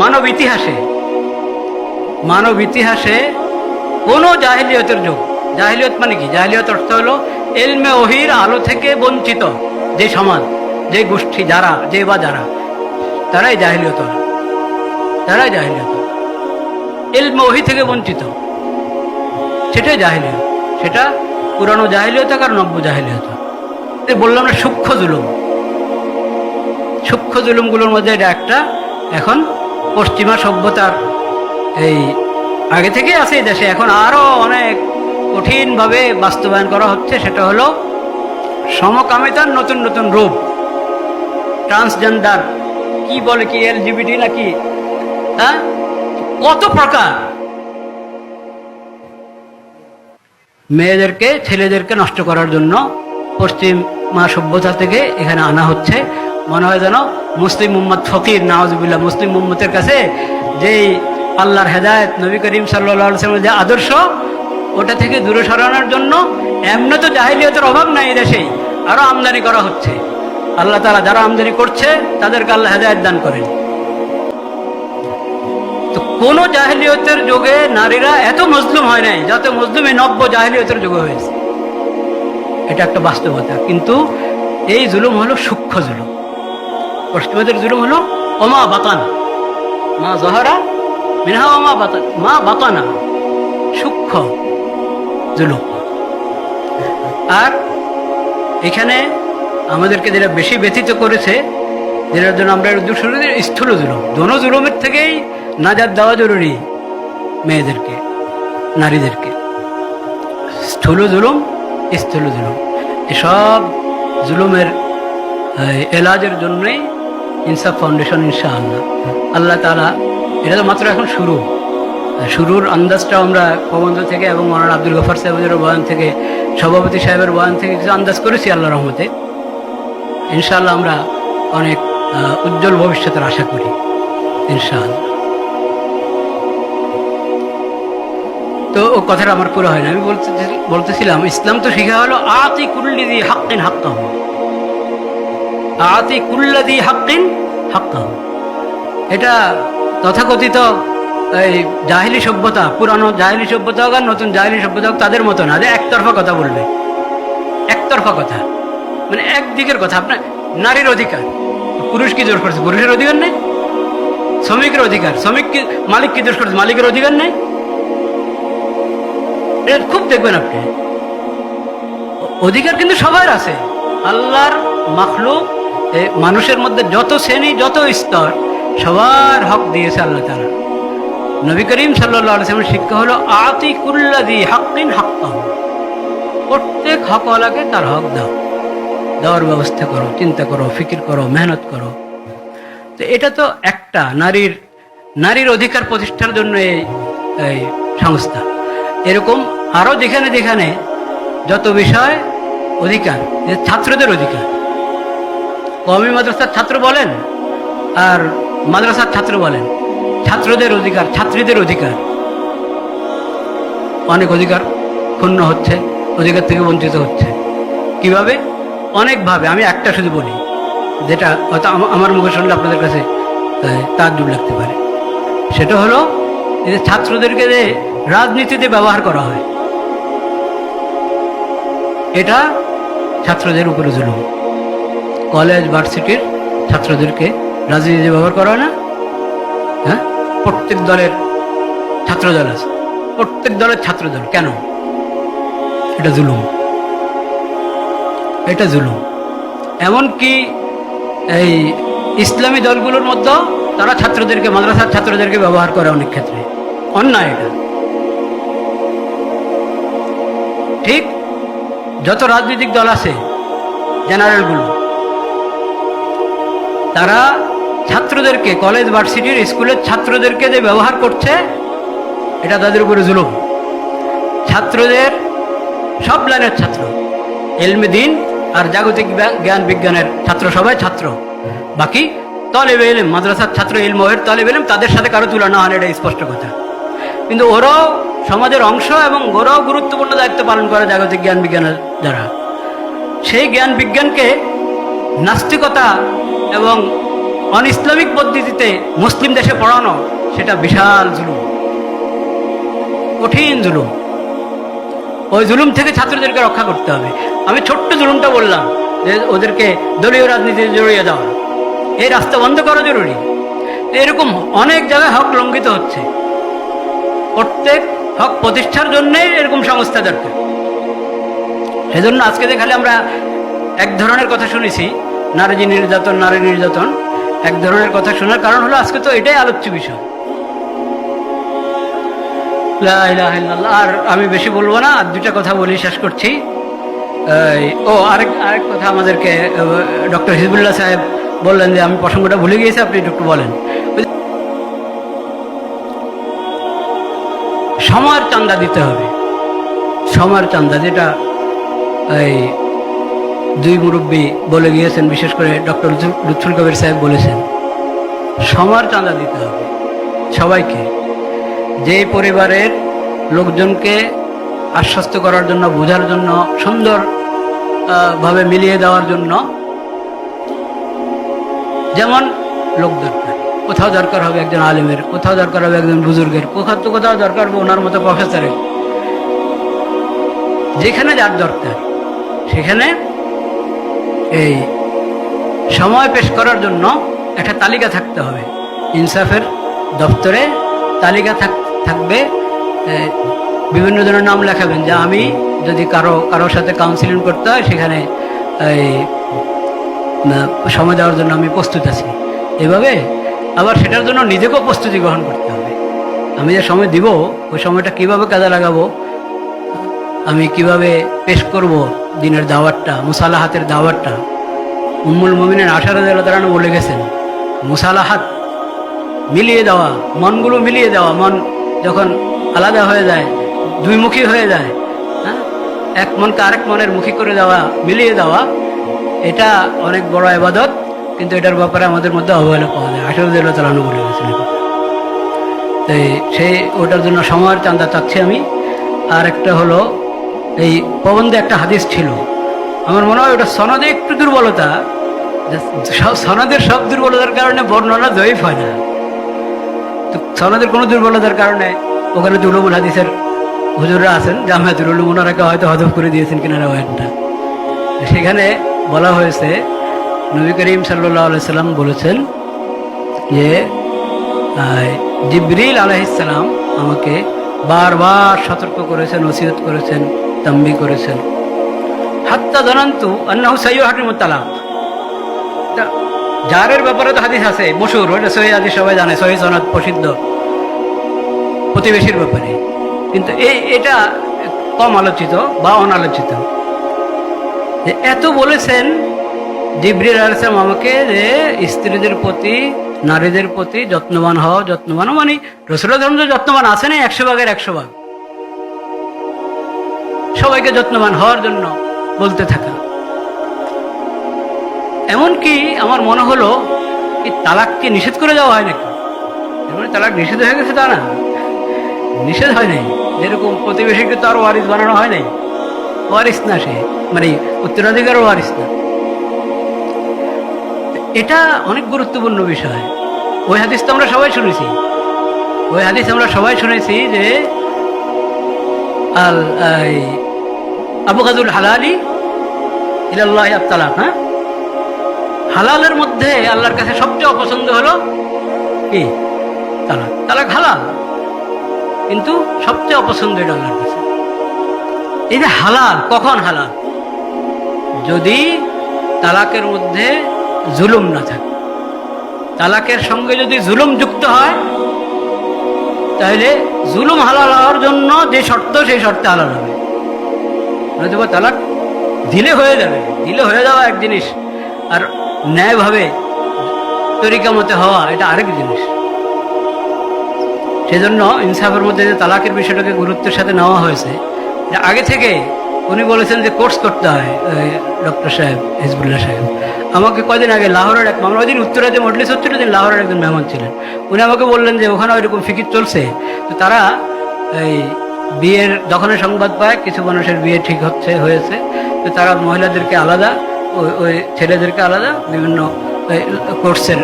মানব ইতিহাসে মানব ইতিহাসে কোনো জাহিলিয়তের যুগ, জাহিলিয়ত মানে কি? জাহিলিয়ত অর্থ হলো এলমে ওহির আলো থেকে বঞ্চিত যে সমাজ, যে গোষ্ঠী, যারা, যে বা যারা, তারাই জাহিলিয়ত তারাই জাহিলিয়ত এলমে ওহি থেকে বঞ্চিত, সেটাই জাহিলিয়ত, সেটা পুরানো জাহিলিয়ত আর নব্য জাহিলিয়ত। বললাম না সূক্ষ্ম জুলুম, সূক্ষ্ম জুলুমগুলোর মধ্যে এটা একটা, এখন পশ্চিমা সভ্যতার এই আগে থেকেই আছে দেশে। এখন আরও অনেক কঠিনভাবে বাস্তবায়ন করা হচ্ছে, সেটা হলো সমকামিতার নতুন নতুন রূপ। ট্রান্সজেন্ডার, কি বলে কি এলজিবিটি নাকি? হ্যাঁ? কত প্রকার? মেয়েদেরকে, ছেলেদেরকে নষ্ট করার জন্য পশ্চিম মা সভ্যতা থেকে এখানে আনা হচ্ছে। মনে হয় যেন মুসলিম উম্মত ফকির নওয়াজবিল্লাহ মুসলিম উম্মতের কাছে যেই আল্লাহর হেদায়ত, নবী করিম সাল্লামের যে আদর্শ, ওটা থেকে দূরে সরানোর জন্য এমনি তো জাহিলিয়তের অভাব নাই দেশেই আরও আমদানি করা হচ্ছে। আল্লাহ তালা যারা আমদানি করছে, তাদেরকে আল্লাহ হেদায়ত দান করেন। তো কোন জাহিলিয়তের যুগে নারীরা এত মজলুম হয় নাই, যত মজলুম এই নব্য জাহিলিয়তের যুগে হয়েছে। এটা একটা বাস্তবতা, কিন্তু এই জুলুম হলো সূক্ষ্ম জুলুম। পশ্চিমাদের জুলুম হলো ওমা বাতান। মা জহরা মিনহা ওমা বাতান মা বাতানা। সূক্ষ্ম জুলুম। আর এখানে আমাদেরকে যেটা বেশি ব্যথিত করেছে, যেটার জন্য আমরা শুরু স্থূল জুলুম। দোনো জুলুমের থেকেই নাজাদ দেওয়া জরুরি মেয়েদেরকে, নারীদেরকে। স্থূল জুলুম স্থূল জুলুম। এসব জুলুমের এলাজের জন্যই ইনসাফ ফাউন্ডেশন, ইনশাআল্লাহ। আল্লাহ তালা এটা তো মাত্র এখন শুরু। শুরুর আন্দাজটা আমরা প্রবন্ধ থেকে এবং মৌলানা আব্দুল গফার সাহেবের বয়ান থেকে, সভাপতি সাহেবের বয়ান থেকে কিছু আন্দাজ করেছি আল্লাহ রহমতে। ইনশাআল্লাহ আমরা অনেক উজ্জ্বল ভবিষ্যতের আশা করি, ইনশাআল্লাহ। তো ও কথাটা আমার পুরো হয় না। আমি বলতে বলতেছিলাম, ইসলাম তো শিখা হলো আতি কুল্লি দি হাক্কিন হাক্কাহ। আতি কুল্লা দি হাক্কিন হাক্কাহ। এটা তথাকথিত এই জাহিলি সভ্যতা, পুরানো জাহিলি সভ্যতা হোক আর নতুন জাহিলি সভ্যতা হোক, তাদের মতো না, যে একতরফা কথা বলবে। একতরফা কথা। মানে একদিকের কথা, আপনার নারীর অধিকার। পুরুষ কি জোর করছে? পুরুষের অধিকার নেই? শ্রমিকের অধিকার। শ্রমিক কি, মালিক কি জোর করছে? মালিকের অধিকার নেই? এটা খুব দেখবেন আপনি। অধিকার কিন্তু সবার আছে। আল্লাহর মাখলুক মানুষের মধ্যে যত শ্রেণি, যত স্তর, সবার হক দিয়েছে আল্লাহ তারা নবী করিম সাল্লামের শিক্ষা হলো, আতি কুল্লাদি হাক্কিন হাক্কাহ। প্রত্যেক হকওয়ালাকে তার হক দাও। দেওয়ার ব্যবস্থা করো, চিন্তা করো, ফিকির করো, মেহনত করো। তো এটা তো একটা নারীর নারীর অধিকার প্রতিষ্ঠার জন্য এই সংস্থা। এরকম আরও যেখানে যেখানে যত বিষয় অধিকার ছাত্রদের অধিকার কমি মাদ্রাসার ছাত্র বলেন আর মাদ্রাসার ছাত্র বলেন। ছাত্রদের অধিকার, ছাত্রীদের অধিকার। অনেক অধিকার ক্ষুণ্ণ হচ্ছে, অধিকার থেকে বঞ্চিত হচ্ছে। কীভাবে? অনেকভাবে। আমি একটা শুধু বলি, যেটা হয়তো আমার মুখে শুনলে আপনাদের কাছে তার ডুব লাগতে পারে। সেটা হলো যে ছাত্রদেরকে যে রাজনীতিতে ব্যবহার করা হয়, এটা ছাত্রদের উপরে জুলুম। কলেজ, ভার্সিটির ছাত্রদেরকে রাজনীতি ব্যবহার করা হয় না? হ্যাঁ? প্রত্যেক দলের ছাত্র দল আছে। প্রত্যেক দলের ছাত্র দল কেন? এটা জুলুম। এটা জুলুম। এমনকি এই ইসলামী দলগুলোর মধ্যে তারা ছাত্রদেরকে, মাদ্রাসার ছাত্রদেরকে ব্যবহার করে অনেক ক্ষেত্রে। অন্যায় এটা। ঠিক যত রাজনৈতিক দল আছে জেনারেলগুলো তারা ছাত্রদেরকে কলেজ ভার্সিটির স্কুলের ছাত্রদেরকে যে ব্যবহার করছে, এটা তাদের উপরে জুলুম। ছাত্রদের সব লাইনের ছাত্র, এলমে দিন আর জাগতিক জ্ঞান বিজ্ঞানের ছাত্র সবাই ছাত্র। বাকি তলেব এলেম, মাদ্রাসার ছাত্র ইলমহের তলেব এলেম, তাদের সাথে কারও তুলনা হয় না এটা স্পষ্ট কথা। কিন্তু ওরাও সমাজের অংশ এবং ওরাও গুরুত্বপূর্ণ দায়িত্ব পালন করে জাগতিক জ্ঞান বিজ্ঞানের দ্বারা। সেই জ্ঞান বিজ্ঞানকে নাস্তিকতা এবং অন ইসলামিক পদ্ধতিতে মুসলিম দেশে পড়ানো সেটা বিশাল জুলুম, কঠিন জুলুম। ওই জুলুম থেকে ছাত্রদেরকে রক্ষা করতে হবে। আমি ছোট্ট জুলুমটা বললাম যে ওদেরকে দলীয় রাজনীতিতে জড়িয়ে দেওয়া। এই রাস্তা বন্ধ করা জরুরি। এরকম অনেক জায়গায় হক লঙ্ঘিত হচ্ছে। প্রত্যেক হক প্রতিষ্ঠার জন্যে এরকম সংস্থা দরকার। সেজন্য আজকে যে খালি আমরা এক ধরনের কথা শুনেছি নারী নির্যাতন নারী নির্যাতন। এক ধরনের কথা শোনার কারণ হলো আজকে তো এটাই আলোচ্য বিষয়। আর আমি বেশি বলব না, আর দুটা কথা বলি, শেষ করছি। ও, আরেক আরেক কথা আমাদেরকে ডক্টর হিজবুল্লাহ সাহেব বললেন যে আমি প্রসঙ্গটা ভুলে গিয়েছি, আপনি একটু বলেন। সময়ের চান্দা দিতে হবে। সময়ের চান্দা যেটা, এই দুই মুরব্বী বলে গিয়েছেন, বিশেষ করে ডক্টর লুৎফুল কবির সাহেব বলেছেন সমার চাঁদা দিতে হবে সবাইকে। যে পরিবারের লোকজনকে আশ্বস্ত করার জন্য, বোঝার জন্য, সুন্দর ভাবে মিলিয়ে দেওয়ার জন্য যেমন লোক দরকার। কোথাও দরকার হবে একজন আলিমের, কোথাও দরকার হবে একজন বুজুর্গের, কোথাও তো কোথাও দরকার হবে ওনার মতো প্রফেসরের। যেখানে যার দরকার, সেখানে এই সময় পেশ করার জন্য একটা তালিকা থাকতে হবে। ইনসাফের দপ্তরে তালিকা থাক- থাকবে। বিভিন্ন জনের নাম লেখাবেন। যে আমি যদি কারও কারোর সাথে কাউন্সিলিং করতে হয়, সেখানে এই সময় দেওয়ার জন্য আমি প্রস্তুত আছি। এভাবে আবার সেটার জন্য নিজেকেও প্রস্তুতি গ্রহণ করতে হবে। আমি যে সময় দিব, ওই সময়টা কীভাবে কাজে লাগাবো আমি কীভাবে পেশ করব দিনের দাওয়াতটা, মুসালাহাতের দাওয়াতটা? উম্মুল মমিনের আশার তারা বলে গেছেন, মুসালাহাত মিলিয়ে দেওয়া, মনগুলো মিলিয়ে দেওয়া, মন যখন আলাদা হয়ে যায়, দুইমুখী হয়ে যায় হ্যাঁ? এক মনকে আরেক মনের মুখী করে দেওয়া, মিলিয়ে দেওয়া, এটা অনেক বড় আবাদত, কিন্তু এটার ব্যাপারে আমাদের মধ্যে অবহেলা পাওয়া যায়। আশারুদ্দুল্লাহ তালানু বলে গেছেন এই কথা। তো এই- সেই ওটার জন্য সময়ের চান্দা চাচ্ছি আমি। আর একটা হলো এই প্রবন্ধে একটা হাদিস ছিল। আমার মনে হয় ওটা সনদে একটু দুর্বলতা সনদের সব দুর্বলতার কারণে বর্ণনা জয়ীফ হয় না। তো সনদের কোনো দুর্বলতার কারণে ওখানে দুলুমুল হাদিসের হুজুররা আছেন জামায়াতুল উলুম ওনারাকে হয়তো হজব করে দিয়েছেন কিনা রেওয়ায়তটা সেখানে বলা হয়েছে, নবী করিম সাল্লাহ সাল্লাম বলেছেন যে জিবরিল আলাইসালাম আমাকে বারবার সতর্ক করেছেন, ওসিয়ত করেছেন। তাম্বি করেছেন। হাত্তা জানান্তু আন্নাহু সাইয়্যু হাকিমুত তালাক। তা- জারের ব্যাপারে তো হাদিস আছে, মশুর ওইটা সহি হাদিস সবাই জানে, সহি সনদ প্রসিদ্ধ প্রতিবেশীর ব্যাপারে। কিন্তু এই, এটা কম আলোচিত বা অনালোচিত। যে এত বলেছেন জিব্রিল আলসালাম আমাকে যে স্ত্রীদের প্রতি, নারীদের প্রতি যত্নবান হও যত্নবান মানে রসুল ধর্ম যত্নবান আছে না একশো ভাগের একশো ভাগ? সবাইকে যত্নবান হওয়ার জন্য বলতে থাকা। এমনকি আমার মনে হলো, এই তালাককে নিষেধ করে দেওয়া হয় নাকি? তালাক নিষেধ হয়ে গেছে তা না। নিষেধ হয় নাই। যেরকম প্রতিবেশীকে তো আর ওয়ারিস বানানো হয় নাই। ওয়ারিস না সে মানে উত্তরাধিকার ওয়ারিস না। এটা অনেক গুরুত্বপূর্ণ বিষয়। ওই হাদিস তো আমরা সবাই শুনেছি। ওই হাদিস আমরা সবাই শুনেছি যে আল হালালি, ইলাল্লাহ আত্তালাক হ্যাঁ? হালালের মধ্যে আল্লাহর কাছে সবচেয়ে অপছন্দ হলো কি? তালাক। তালাক হালাল, কিন্তু সবচেয়ে অপছন্দ এটা আল্লাহর কাছে। এই যে হালাল, কখন হালাল? যদি তালাকের মধ্যে জুলুম না থাকে। তালাকের সঙ্গে যদি জুলুম যুক্ত হয় তাহলে জুলুম হালাল হওয়ার জন্য যে শর্ত, সেই শর্তে হালাল হবে। নয়তোবা তালাক দিলে হয়ে যাবে। দিলে হয়ে যাওয়া এক জিনিস, আর ন্যায়ভাবে তরিকা মতে হওয়া এটা আরেক জিনিস। সেজন্য ইনসাফের মধ্যে যে তালাকের বিষয়টাকে গুরুত্বের সাথে নেওয়া হয়েছে আগে থেকে উনি বলেছেন যে কোর্স করতে হয় ডক্টর সাহেব, হিজবুল্লাহ সাহেব। আমাকে কদিন আগে লাহোরের এক আমরা ওই দিন উত্তরা যে মডলিস হচ্ছিল দিন লাহোরের একজন মেহমান ছিলেন। উনি আমাকে বললেন যে ওখানে ওইরকম ফিকির চলছে। তো তারা এই বিয়ের যখনই সংবাদ পায়, কিছু মানুষের বিয়ে ঠিক হচ্ছে, হয়েছে। তো তারা মহিলাদেরকে আলাদা ওই ওই ছেলেদেরকে আলাদা, বিভিন্ন কোর্সের